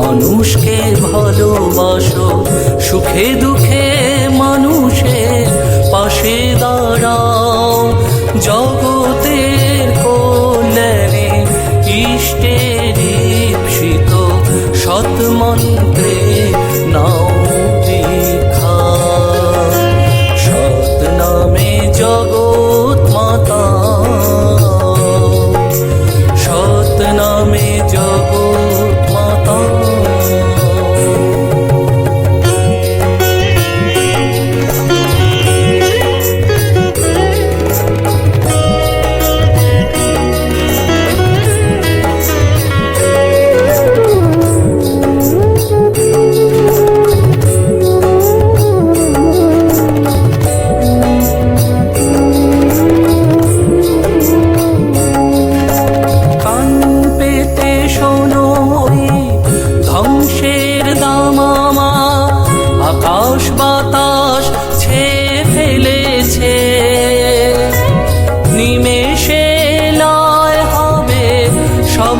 মানুষকে ভালোবাসো সুখে দুঃখে মানুষের পাশে দাঁড়াও। জগতের কল্যাণে ইষ্টের সৎ সৎমন্ত্রে আকাশ বাতাস ছে ফেলেছে। নিমেষে লয় হবে সব